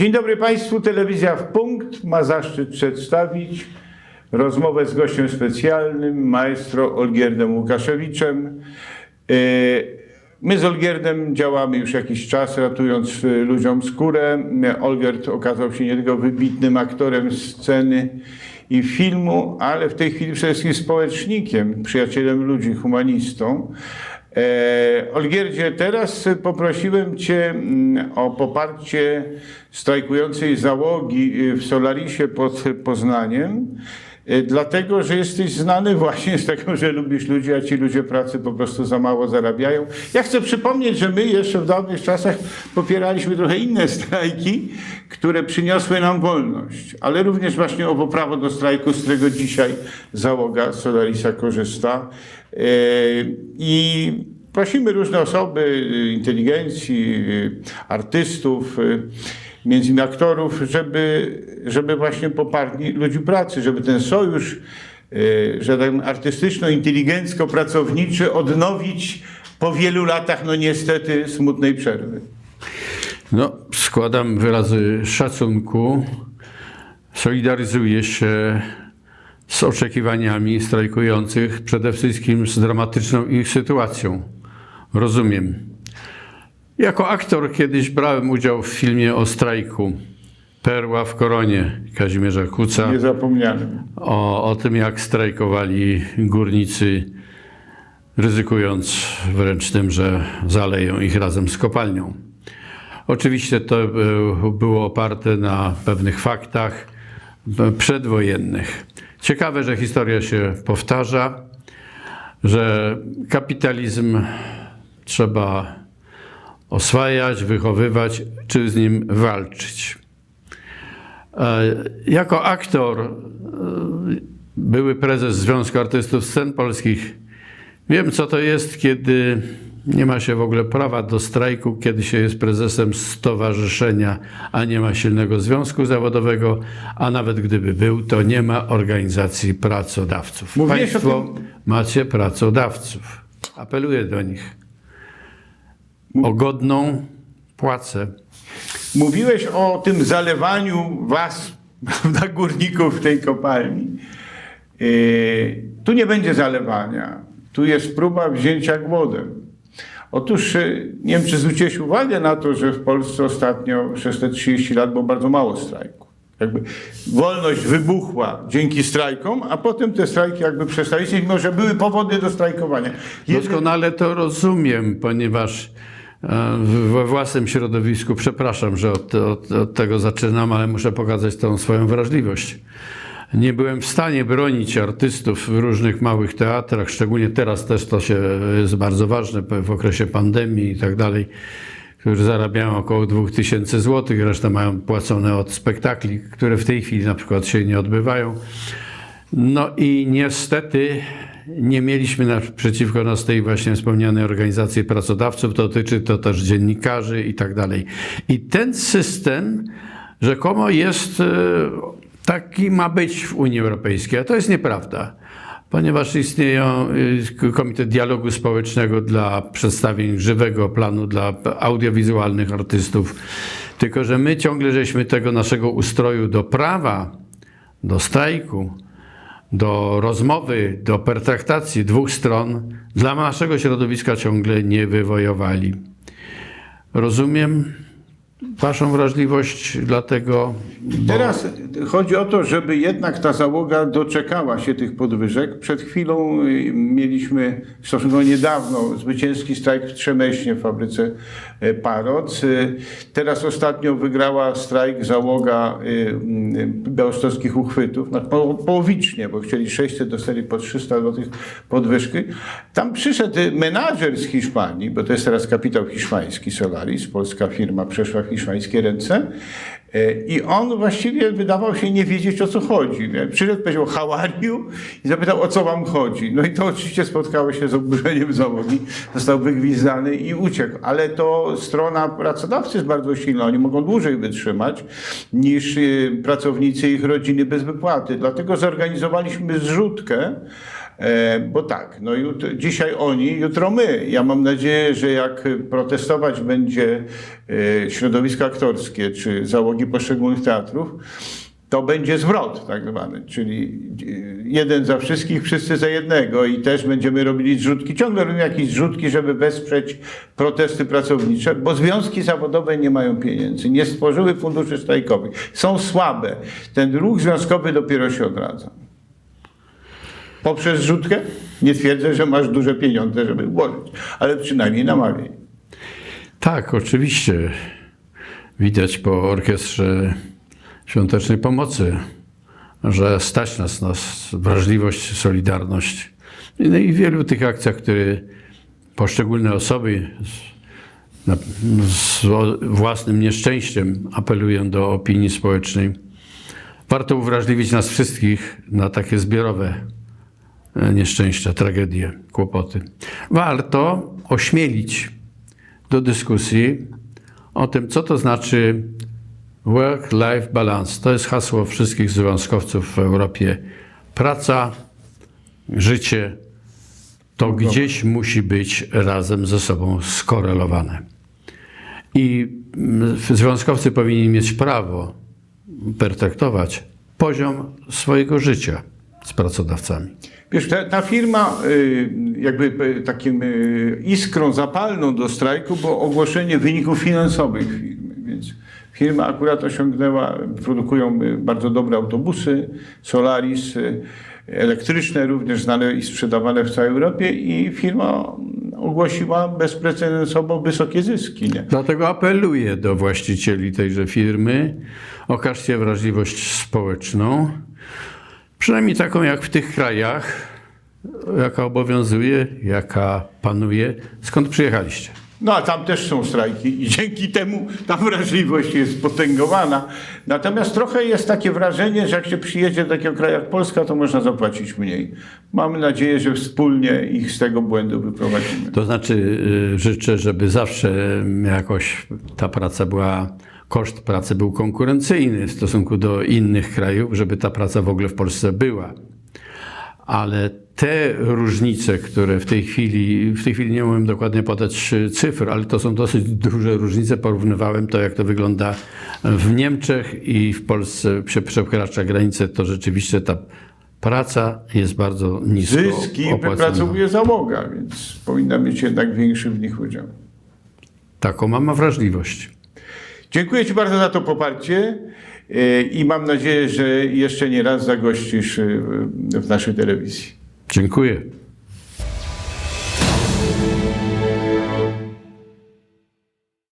Dzień dobry Państwu, telewizja w punkt ma zaszczyt przedstawić rozmowę z gościem specjalnym, maestro Olgierdem Łukaszewiczem. E, My z Olgierdem działamy już jakiś czas, ratując e, ludziom skórę. Olgierd okazał się nie tylko wybitnym aktorem sceny i filmu, ale w tej chwili przede wszystkim społecznikiem, przyjacielem ludzi, humanistą. E, Olgierdzie, teraz poprosiłem Cię mm, o poparcie strajkującej załogi y, w Solarisie pod Poznaniem, dlatego że jesteś znany właśnie z tego, że lubisz ludzi, a ci ludzie pracy po prostu za mało zarabiają. Ja chcę przypomnieć, że my jeszcze w dawnych czasach popieraliśmy trochę inne strajki, które przyniosły nam wolność, ale również właśnie o prawo do strajku, z którego dzisiaj załoga Solarisa korzysta. E, I prosimy różne osoby, y, inteligencji, y, artystów, y, między innymi aktorów, żeby, żeby właśnie poparli ludzi pracy, żeby ten sojusz, y, że tak artystyczno-inteligencko-pracowniczy odnowić po wielu latach, no niestety, smutnej przerwy. No, składam wyrazy szacunku. Solidaryzuję się z oczekiwaniami strajkujących, przede wszystkim z dramatyczną ich sytuacją. Rozumiem. Jako aktor kiedyś brałem udział w filmie o strajku Perła w koronie Kazimierza Kuca Niezapomnianym. o, o tym, jak strajkowali górnicy, ryzykując wręcz tym, że zaleją ich razem z kopalnią. Oczywiście to było oparte na pewnych faktach przedwojennych. Ciekawe, że historia się powtarza, że kapitalizm trzeba oswajać, wychowywać, czy z nim walczyć. E, Jako aktor, e, były prezes Związku Artystów Scen Polskich, wiem co to jest, kiedy nie ma się w ogóle prawa do strajku, kiedy się jest prezesem stowarzyszenia, a nie ma silnego związku zawodowego, a nawet gdyby był, to nie ma organizacji pracodawców. Mówiłeś Państwo macie pracodawców. Apeluję do nich o godną płacę. Mówiłeś o tym zalewaniu was, prawda, górników w tej kopalni. Yy, tu nie będzie zalewania. Tu jest próba wzięcia głodem. Otóż yy, nie wiem, czy zwróciłeś uwagę na to, że w Polsce ostatnio przez te 30 lat było bardzo mało strajków. Jakby wolność wybuchła dzięki strajkom, a potem te strajki jakby przestały istnieć, mimo że były powody do strajkowania. Doskonale to rozumiem, ponieważ e, we własnym środowisku, przepraszam, że od, od, od tego zaczynam, ale muszę pokazać tą swoją wrażliwość. Nie byłem w stanie bronić artystów w różnych małych teatrach, szczególnie teraz też to się jest bardzo ważne w okresie pandemii i tak dalej, którzy zarabiają około 2000 zł, resztę mają płacone od spektakli, które w tej chwili na przykład się nie odbywają. No i niestety nie mieliśmy naprzeciwko nas tej właśnie wspomnianej organizacji pracodawców, dotyczy to też dziennikarzy i tak dalej. I ten system rzekomo jest, e, taki ma być w Unii Europejskiej, a to jest nieprawda. Ponieważ istnieją y, Komitet Dialogu Społecznego dla przedstawień żywego planu dla audiowizualnych artystów. Tylko, że my ciągle żeśmy tego naszego ustroju do prawa, do strajku, do rozmowy, do pertraktacji dwóch stron dla naszego środowiska ciągle nie wywojowali. Rozumiem Waszą wrażliwość, dlatego. Bo Teraz chodzi o to, żeby jednak ta załoga doczekała się tych podwyżek. Przed chwilą y, mieliśmy stosunkowo niedawno zwycięski strajk w Trzemeśnie w fabryce y, Paroc. Y, Teraz ostatnio wygrała strajk załoga białostockich uchwytów, no, po, połowicznie, bo chcieli 600, dostali po 300 zł podwyżki. Tam przyszedł menadżer z Hiszpanii, bo to jest teraz kapitał hiszpański Solaris, polska firma przeszła w hiszpańskie ręce. E, I on właściwie wydawał się nie wiedzieć o co chodzi. Przyszedł, powiedział you i zapytał o co wam chodzi. No i to oczywiście spotkało się z oburzeniem załogi, został wygwizdany i uciekł. Ale to strona pracodawcy jest bardzo silna, oni mogą dłużej wytrzymać niż y, pracownicy i ich rodziny bez wypłaty. Dlatego zorganizowaliśmy zrzutkę E, Bo tak, no dzisiaj oni, jutro my. Ja mam nadzieję, że jak protestować będzie e, środowisko aktorskie czy załogi poszczególnych teatrów, to będzie zwrot tak zwany, czyli e, jeden za wszystkich, wszyscy za jednego i też będziemy robili zrzutki, ciągle robimy jakieś zrzutki, żeby wesprzeć protesty pracownicze, bo związki zawodowe nie mają pieniędzy, nie stworzyły funduszy strajkowych, są słabe. Ten ruch związkowy dopiero się odradza. Poprzez zrzutkę? Nie twierdzę, że masz duże pieniądze, żeby włożyć, ale przynajmniej namawiaj. Tak, oczywiście. Widać po orkiestrze świątecznej pomocy, że stać nas na wrażliwość, solidarność. No i w wielu tych akcjach, które poszczególne osoby z, własnym nieszczęściem apelują do opinii społecznej. Warto uwrażliwić nas wszystkich na takie zbiorowe nieszczęścia, tragedie, kłopoty. Warto ośmielić do dyskusji o tym, co to znaczy work-life balance. To jest hasło wszystkich związkowców w Europie. Praca, życie to gdzieś musi być razem ze sobą skorelowane. I mm, związkowcy powinni mieć prawo pertraktować poziom swojego życia z pracodawcami. Wiesz, ta, ta firma y, jakby y, takim y, iskrą zapalną do strajku było ogłoszenie wyników finansowych firmy, więc firma akurat osiągnęła, produkują bardzo dobre autobusy, Solaris, elektryczne, również znane i sprzedawane w całej Europie i firma ogłosiła bezprecedensowo wysokie zyski. Nie? Dlatego apeluję do właścicieli tejże firmy, okażcie wrażliwość społeczną, przynajmniej taką jak w tych krajach, jaka obowiązuje, jaka panuje. Skąd przyjechaliście? No a tam też są strajki i dzięki temu ta wrażliwość jest potęgowana. Natomiast trochę jest takie wrażenie, że jak się przyjedzie do takiego kraju jak Polska, to można zapłacić mniej. Mamy nadzieję, że wspólnie ich z tego błędu wyprowadzimy. To znaczy, y, życzę, żeby zawsze jakoś ta praca była, koszt pracy był konkurencyjny w stosunku do innych krajów, żeby ta praca w ogóle w Polsce była. Ale te różnice, które w tej chwili, w tej chwili nie umiem dokładnie podać cyfr, ale to są dosyć duże różnice. Porównywałem to, jak to wygląda w Niemczech i w Polsce się przekracza granicę, to rzeczywiście ta praca jest bardzo nisko Zyski opłacana. wypracowuje załoga, więc powinna mieć jednak większy w nich udział. Taką mam wrażliwość. Dziękuję Ci bardzo za to poparcie yy, i mam nadzieję, że jeszcze nie raz zagościsz yy, w naszej telewizji. Dziękuję.